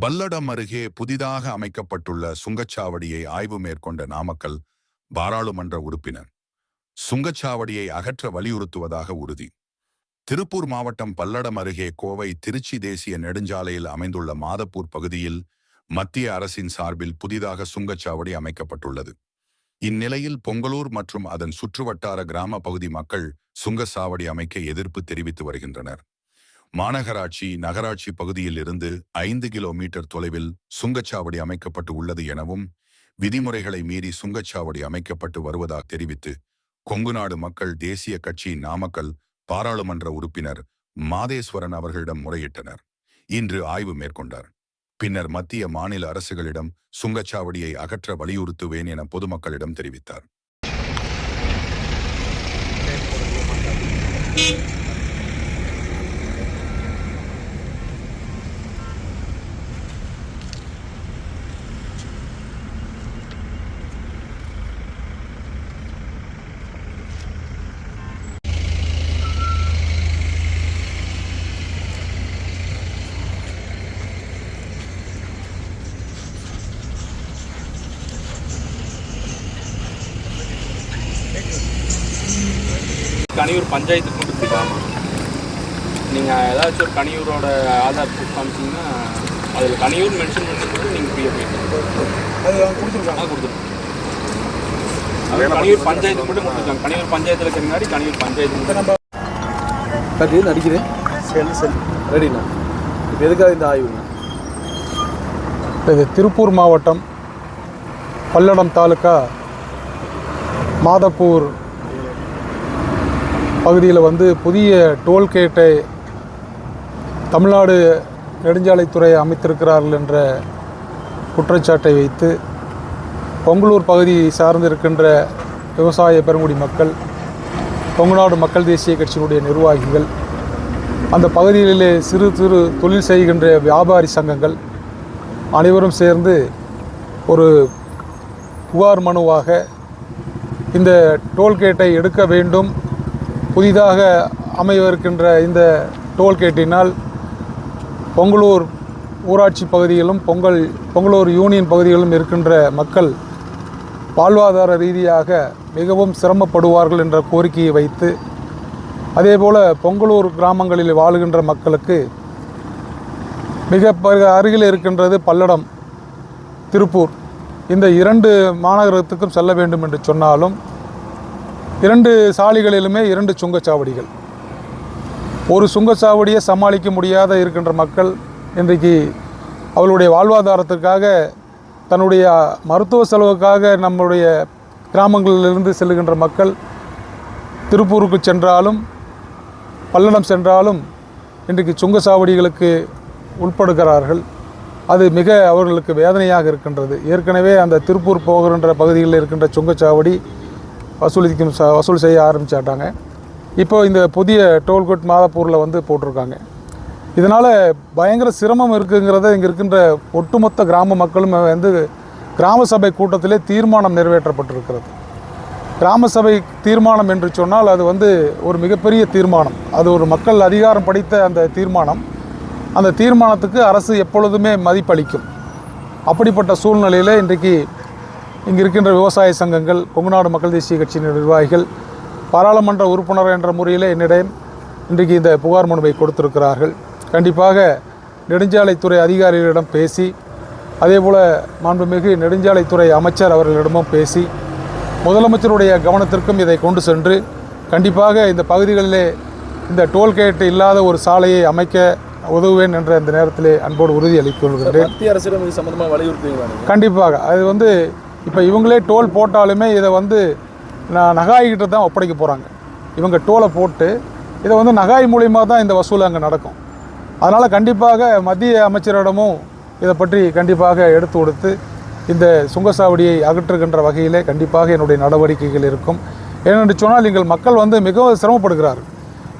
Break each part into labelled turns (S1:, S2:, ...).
S1: பல்லடம் அருகே புதிதாக அமைக்கப்பட்டுள்ள சுங்கச்சாவடியை ஆய்வு மேற்கொண்ட நாமக்கல் பாராளுமன்ற உறுப்பினர். சுங்கச்சாவடியை அகற்ற வலியுறுத்துவதாக உறுதி. திருப்பூர் மாவட்டம் பல்லடம் அருகே கோவை திருச்சி தேசிய நெடுஞ்சாலையில் அமைந்துள்ள மாதப்பூர் பகுதியில் மத்திய அரசின் சார்பில் புதிதாக சுங்கச்சாவடி அமைக்கப்பட்டுள்ளது. இந்நிலையில் பொங்கலூர் மற்றும் அதன் சுற்றுவட்டார கிராம பகுதி மக்கள் சுங்கச்சாவடி அமைக்க எதிர்ப்பு தெரிவித்து வருகின்றனர். மாநகராட்சி நகராட்சி பகுதியில் இருந்து ஐந்து கிலோமீட்டர் தொலைவில் சுங்கச்சாவடி அமைக்கப்பட்டு உள்ளது எனவும் விதிமுறைகளை மீறி சுங்கச்சாவடி அமைக்கப்பட்டு வருவதாக தெரிவித்து கொங்குநாடு மக்கள் தேசிய கட்சி நாமக்கல் பாராளுமன்ற உறுப்பினர் மாதேஸ்வரன் அவர்களிடம் முறையிட்டனர். இன்று ஆய்வு மேற்கொண்டார். பின்னர் மத்திய மாநில அரசுகளிடம் சுங்கச்சாவடியை அகற்ற வலியுறுத்துவேன் என பொதுமக்களிடம் தெரிவித்தார்.
S2: கனியூர் பஞ்சாயத்துக்கு கொண்டு போய்க்கலாம் நீங்கள் ஏதாச்சும் ஒரு கனியூரோட ஆதார் ப்ரூஃப் காமிச்சிங்கன்னா அதில் கனியூர் மென்ஷன் பண்ணிட்டு நீங்கள் ஃப்ரீயாக போயிட்டு
S3: அது அவங்க கொடுத்துருக்காங்க.
S2: கொடுத்துருக்கோம் அது கனியூர் பஞ்சாயத்துக்கு மட்டும் கொடுத்துருக்காங்க. கனியூர் பஞ்சாயத்தில் இருக்கிற முன்னாடி கனியூர் பஞ்சாயத்து
S4: கட்டி நடிக்கிறேன்
S3: சரி சரி
S4: ரெடிண்ணா. இப்போ எதுக்காக இந்த ஆய்வுண்ணா
S3: இது திருப்பூர் மாவட்டம் பல்லடம் தாலுக்கா மாதப்பூர் பகுதியில் வந்து புதிய டோல்கேட்டை தமிழ்நாடு நெடுஞ்சாலைத்துறை அமைத்திருக்கிறார்கள் என்ற குற்றச்சாட்டை வைத்து பொங்கலூர் பகுதி சார்ந்து இருக்கின்ற விவசாய பெருங்குடி மக்கள் கொங்குநாடு மக்கள் தேசிய கட்சியினுடைய நிர்வாகிகள் அந்த பகுதிகளிலே சிறு சிறு தொழில் செய்கின்ற வியாபாரி சங்கங்கள் அனைவரும் சேர்ந்து ஒரு புகார் மனுவாக இந்த டோல்கேட்டை எடுக்க வேண்டும் புதிதாக அமையவிருக்கின்ற இந்த டோல்கேட்டினால் பொங்கலூர் ஊராட்சி பகுதியிலும் பொங்கல் பொங்கலூர் யூனியன் பகுதிகளிலும் இருக்கின்ற மக்கள் வாழ்வாதார ரீதியாக மிகவும் சிரமப்படுவார்கள் என்ற கோரிக்கையை வைத்து அதேபோல் பொங்கலூர் கிராமங்களில் வாழுகின்ற மக்களுக்கு மிக அருகில் இருக்கின்றது பல்லடம் திருப்பூர். இந்த இரண்டு மாநகரத்துக்கும் செல்ல வேண்டும் என்று சொன்னாலும் இரண்டு சாலைகளிலுமே இரண்டு சுங்கச்சாவடிகள். ஒரு சுங்கச்சாவடியை சமாளிக்க முடியாத இருக்கின்ற மக்கள் இன்றைக்கு அவளுடைய வாழ்வாதாரத்துக்காக தன்னுடைய மருத்துவ செலவுக்காக நம்மளுடைய கிராமங்களிலிருந்து செல்லுகின்ற மக்கள் திருப்பூருக்கு சென்றாலும் பல்லடம் சென்றாலும் இன்றைக்கு சுங்கச்சாவடிகளுக்கு உட்படுகிறார்கள். அது மிக அவர்களுக்கு வேதனையாக இருக்கின்றது. ஏற்கனவே அந்த திருப்பூர் போகின்ற பகுதிகளில் இருக்கின்ற சுங்கச்சாவடி வசூலிக்கும் வசூல் செய்ய ஆரம்பிச்சாட்டாங்க. இப்போ இந்த புதிய டோல்கேட் மாதப்பூரில் வந்து போட்டிருக்காங்க. இதனால் பயங்கர சிரமம் இருக்குங்கிறத இங்கே இருக்கின்ற ஒட்டுமொத்த கிராம மக்களும் வந்து கிராம சபை கூட்டத்திலே தீர்மானம் நிறைவேற்றப்பட்டிருக்கிறது. கிராம சபை தீர்மானம் என்று சொன்னால் அது வந்து ஒரு மிகப்பெரிய தீர்மானம். அது ஒரு மக்கள் அதிகாரம் படைத்த அந்த தீர்மானம். அந்த தீர்மானத்துக்கு அரசு எப்பொழுதுமே மதிப்பளிக்கும். அப்படிப்பட்ட சூழ்நிலையில் இன்றைக்கு இங்கே இருக்கின்ற விவசாய சங்கங்கள் கொங்குநாடு மக்கள் தேசிய கட்சியின் நிர்வாகிகள் பாராளுமன்ற உறுப்பினர் என்ற முறையில் என்னிடம் இன்றைக்கு இந்த புகார் மனுவை கொடுத்திருக்கிறார்கள். கண்டிப்பாக நெடுஞ்சாலைத்துறை அதிகாரிகளிடம் பேசி அதேபோல் மாண்புமிகு நெடுஞ்சாலைத்துறை அமைச்சர் அவர்களிடமும் பேசி முதலமைச்சருடைய கவனத்திற்கும் இதை கொண்டு சென்று கண்டிப்பாக இந்த பகுதிகளிலே இந்த டோல்கேட் இல்லாத ஒரு சாலையை அமைக்க உதவுவேன் என்ற இந்த நேரத்திலே அன்போடு உறுதி அளித்துக் கொள்கின்றேன்.
S4: மத்திய அரசிடம் இது சம்மந்தமாக வலியுறுத்துவீங்களா
S3: கண்டிப்பாக. அது வந்து இப்போ இவங்களே டோல் போட்டாலுமே இதை வந்து நான் நகாய்கிட்ட தான் ஒப்படைக்க போகிறாங்க இவங்க டோலை போட்டு இதை வந்து நகாய் மூலியமாக தான் இந்த வசூல் அங்கே நடக்கும். அதனால் கண்டிப்பாக மத்திய அமைச்சரிடமும் இதை பற்றி கண்டிப்பாக எடுத்து கொடுத்து இந்த சுங்கச்சாவடியை அகற்றுகின்ற வகையிலே கண்டிப்பாக என்னுடைய நடவடிக்கைகள் இருக்கும். ஏனென்று சொன்னால் எங்கள் மக்கள் வந்து மிகவும் சிரமப்படுகிறார்கள்.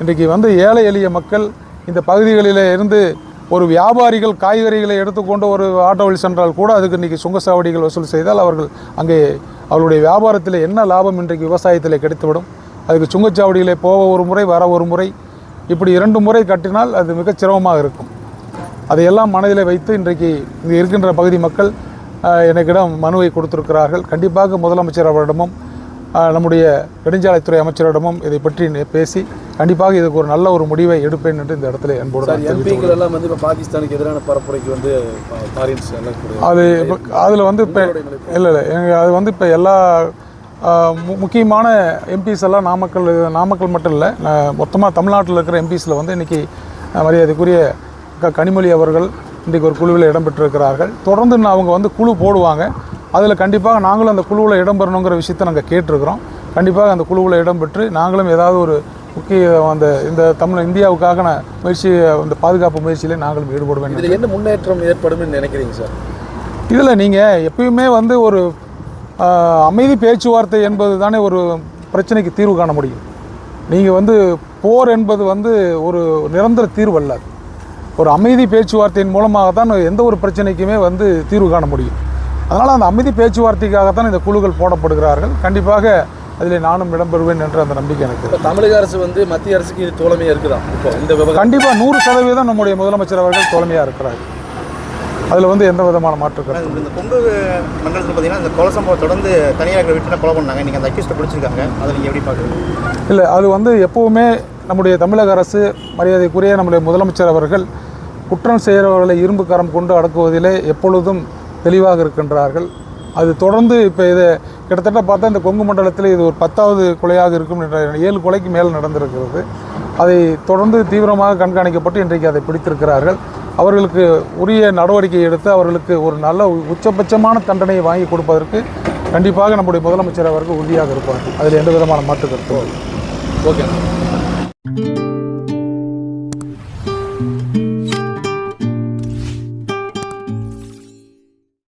S3: இன்றைக்கு வந்து ஏழை எளிய மக்கள் இந்த பகுதிகளில் இருந்து ஒரு வியாபாரிகள் காய்கறிகளை எடுத்துக்கொண்டு ஒரு ஆட்டோவில் சென்றால் கூட அதுக்கு இன்றைக்கி சுங்கச்சாவடிகள் வசூல் செய்தால் அவர்கள் அங்கே அவருடைய வியாபாரத்தில் என்ன லாபம் இன்றைக்கு விவசாயத்தில் கிடைத்துவிடும்? அதுக்கு சுங்கச்சாவடிகளை போக ஒரு முறை வர ஒரு முறை இப்படி இரண்டு முறை கட்டினால் அது மிகச் சிரமமாக இருக்கும். அதையெல்லாம் மனதில் வைத்து இன்றைக்கு இங்கே இருக்கின்ற பகுதி மக்கள் எனக்கிடம் மனுவை கொடுத்திருக்கிறார்கள். கண்டிப்பாக முதலமைச்சர் அவரிடமும் நம்முடைய நெடுஞ்சாலைத்துறை அமைச்சரிடமும் இதை பற்றி பேசி கண்டிப்பாக இதுக்கு ஒரு நல்ல ஒரு முடிவை எடுப்பேன் என்று இந்த இடத்துல அன்போடு
S4: எம்பிக்கள் எல்லாம் வந்து இப்போ பாகிஸ்தானுக்கு எதிரான பரப்புரைக்கு வந்து
S3: அது அதில் வந்து இப்போ இல்லை இல்லை எங்க அது வந்து இப்போ எல்லா முக்கியமான எம்பிஸ் எல்லாம் நாமக்கல் நாமக்கல் மட்டும் இல்லை மொத்தமாக தமிழ்நாட்டில் இருக்கிற எம்பிஸில் வந்து இன்றைக்கி மரியாதைக்குரிய க கனிமொழி அவர்கள் இன்றைக்கி ஒரு குழுவில் இடம்பெற்றிருக்கிறார்கள். தொடர்ந்து நான் அவங்க வந்து குழு போடுவாங்க. அதில் கண்டிப்பாக நாங்களும் அந்த குழுவில் இடம்பெறணுங்கிற விஷயத்தை நாங்கள் கேட்டிருக்கிறோம். கண்டிப்பாக அந்த குழுவில் இடம்பெற்று நாங்களும் ஏதாவது ஒரு முக்கிய அந்த இந்த தமிழ் இந்தியாவுக்கான முயற்சி அந்த பாதுகாப்பு முயற்சியிலே நாங்களும் ஈடுபடுவேன்
S4: இதில் என்ன முன்னேற்றம் ஏற்படும்னு நினைக்கிறீங்க சார்?
S3: இதில் நீங்கள் எப்பயுமே வந்து ஒரு அமைதி பேச்சுவார்த்தை என்பது தானே ஒரு பிரச்சனைக்கு தீர்வு காண முடியும். நீங்கள் வந்து போர் என்பது வந்து ஒரு நிரந்தர தீர்வு அல்ல. ஒரு அமைதி பேச்சுவார்த்தையின் மூலமாக தான் எந்த ஒரு பிரச்சனைக்குமே வந்து தீர்வு காண முடியும். அதனால் அந்த அமைதி பேச்சுவார்த்தைக்காகத்தான் இந்த குழுக்கள் போடப்படுகிறார்கள். கண்டிப்பாக அதில் நானும் இடம்பெறுவேன் என்ற அந்த நம்பிக்கை எனக்கு
S4: தமிழக அரசு வந்து மத்திய அரசுக்கு இது தோழமையாக இருக்குதா? இப்போ இந்த
S3: கண்டிப்பாக நூறு சதவீதம் நம்முடைய முதலமைச்சர் அவர்கள் தோழமையாக இருக்கிறார். அதில் வந்து எந்த விதமான மாற்று கருத்து
S5: இந்த கொங்கு மண்டலத்தில் பார்த்தீங்கன்னா இந்த கொலை சம்பவம் தொடர்ந்து தனியார் வீட்டில் கொலை பண்ணாங்க. நீங்கள் அந்த அக்யூஸ்ட்டை பிடிச்சிருக்காங்க. அதை நீங்கள் எப்படி பார்க்குறீங்க?
S3: இல்லை அது வந்து எப்போவுமே நம்முடைய தமிழக அரசு மரியாதைக்குரிய நம்முடைய முதலமைச்சர் அவர்கள் குற்றம் செய்கிறவர்களை இரும்பு கரம் கொண்டு அடக்குவதிலே எப்பொழுதும் தெளிவாக இருக்கின்றார்கள். அது தொடர்ந்து இப்போ இதை கிட்டத்தட்ட பார்த்தா இந்த கொங்கு மண்டலத்தில் இது ஒரு பத்தாவது கொலையாக இருக்கும் என்ற ஏழு கொலைக்கு மேல் நடந்திருக்கிறது. அதை தொடர்ந்து தீவிரமாக கண்காணிக்கப்பட்டு இன்றைக்கு அதை பிடித்திருக்கிறார்கள். அவர்களுக்கு உரிய நடவடிக்கை எடுத்து அவர்களுக்கு ஒரு நல்ல உச்சபட்சமான தண்டனையை வாங்கி கொடுப்பதற்கு கண்டிப்பாக நம்முடைய முதலமைச்சர் அவர்கள் உறுதியாக இருப்பார்கள். அதில் எந்த விதமான மாற்று கருத்தும்
S4: ஓகே.